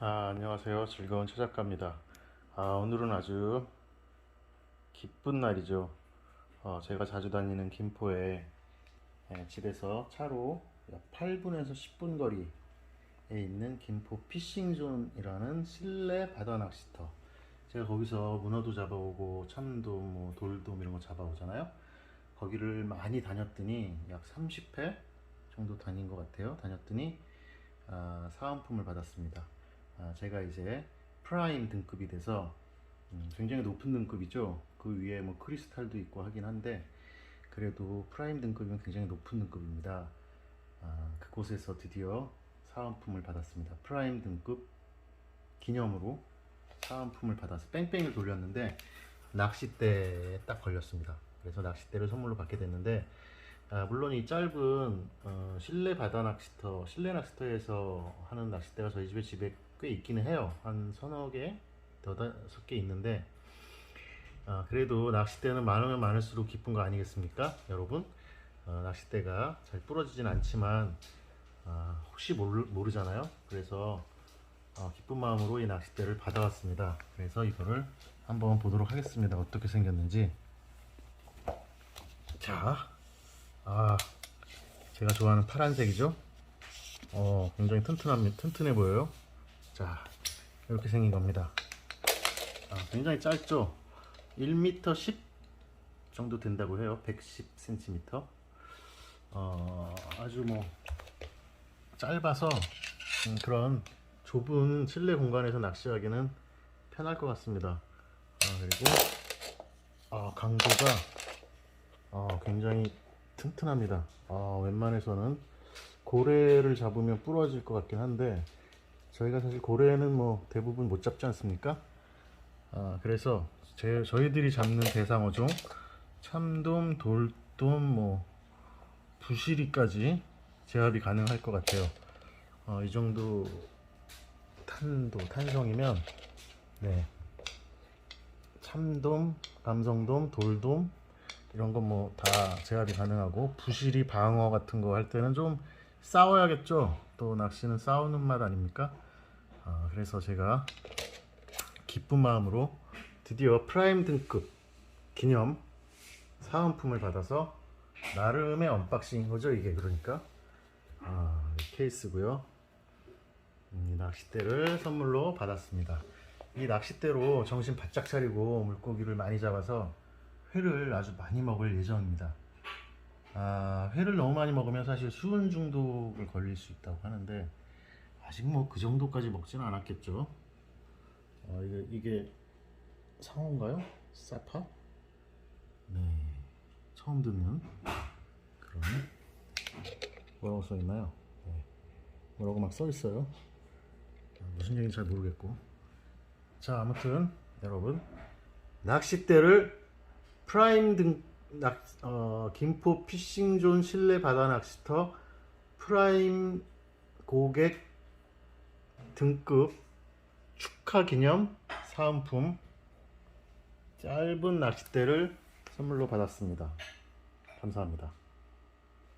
아, 안녕하세요. 즐거운 최작가입니다. 아, 오늘은 아주 기쁜 날이죠. 어, 제가 자주 다니는 김포에 예, 집에서 차로 약 8분에서 10분 거리에 있는 김포 피싱존이라는 실내 바다 낚시터. 제가 거기서 문어도 잡아오고 참돔, 뭐 돌돔 이런 거 잡아오잖아요. 거기를 많이 다녔더니 약 30회 정도 다닌 것 같아요. 다녔더니 아, 사은품을 받았습니다. 아, 제가 이제 프라임 등급이 돼서 음, 굉장히 높은 등급이죠. 그 위에 뭐 크리스탈도 있고 하긴 한데 그래도 프라임 등급이면 굉장히 높은 등급입니다. 아, 그곳에서 드디어 사은품을 받았습니다. 프라임 등급 기념으로 사은품을 받아서 뺑뺑이를 돌렸는데 낚싯대에 딱 걸렸습니다. 그래서 낚싯대를 선물로 받게 됐는데 아, 물론 이 짧은 어, 실내 바다 낚시터, 실내 낚시터에서 하는 낚싯대가 저희 집에 집에 꽤 있기는 해요. 한 서너 개, 더다섯 개 있는데 아, 그래도 낚싯대는 많으면 많을수록 기쁜 거 아니겠습니까, 여러분? 어, 낚싯대가 잘 부러지진 않지만 아, 혹시 모르, 모르잖아요. 그래서 어, 기쁜 마음으로 이 낚싯대를 받아왔습니다. 그래서 이거를 한번 보도록 하겠습니다. 어떻게 생겼는지. 자, 아, 제가 좋아하는 파란색이죠? 어, 굉장히 튼튼합니다. 튼튼해 보여요. 자, 이렇게 생긴 겁니다. 아, 굉장히 짧죠? 1m 10 정도 된다고 해요. 110cm. 어, 아주 뭐, 짧아서 음, 그런 좁은 실내 공간에서 낚시하기는 편할 것 같습니다. 아, 그리고 아, 강도가 아, 굉장히 튼튼합니다. 아, 웬만해서는 고래를 잡으면 부러질 것 같긴 한데 저희가 사실 고래는 뭐 대부분 못 잡지 않습니까? 아, 그래서 제, 저희들이 잡는 대상어종 참돔, 돌돔, 뭐 부시리까지 제압이 가능할 것 같아요. 어, 이 정도 탄도 탄성이면 네 참돔, 감성돔, 돌돔 이런 건 뭐 다 제압이 가능하고 부시리 방어 같은 거 할 때는 좀 싸워야겠죠. 또 낚시는 싸우는 맛 아닙니까? 아, 그래서 제가 기쁜 마음으로 드디어 프라임 등급 기념 사은품을 받아서 나름의 언박싱인 거죠 이게 그러니까 아, 이 케이스고요. 음, 이 낚싯대를 선물로 받았습니다. 이 낚싯대로 정신 바짝 차리고 물고기를 많이 잡아서 회를 아주 많이 먹을 예정입니다. 아, 회를 너무 많이 먹으면 사실 수은 중독을 걸릴 수 있다고 하는데 아직 뭐 그 정도까지 먹지는 않았겠죠. 아, 이게, 이게 상어인가요? 사파? 네, 처음 듣는 그런 뭐라고 써 있나요? 네. 뭐라고 막 써 있어요. 아, 무슨 얘기인지 잘 모르겠고. 자, 아무튼 여러분 낚싯대를 프라임 등 낚, 어, 김포 피싱존 실내 바다 낚시터 프라임 고객 등급 축하 기념 사은품 짧은 낚싯대를 선물로 받았습니다. 감사합니다.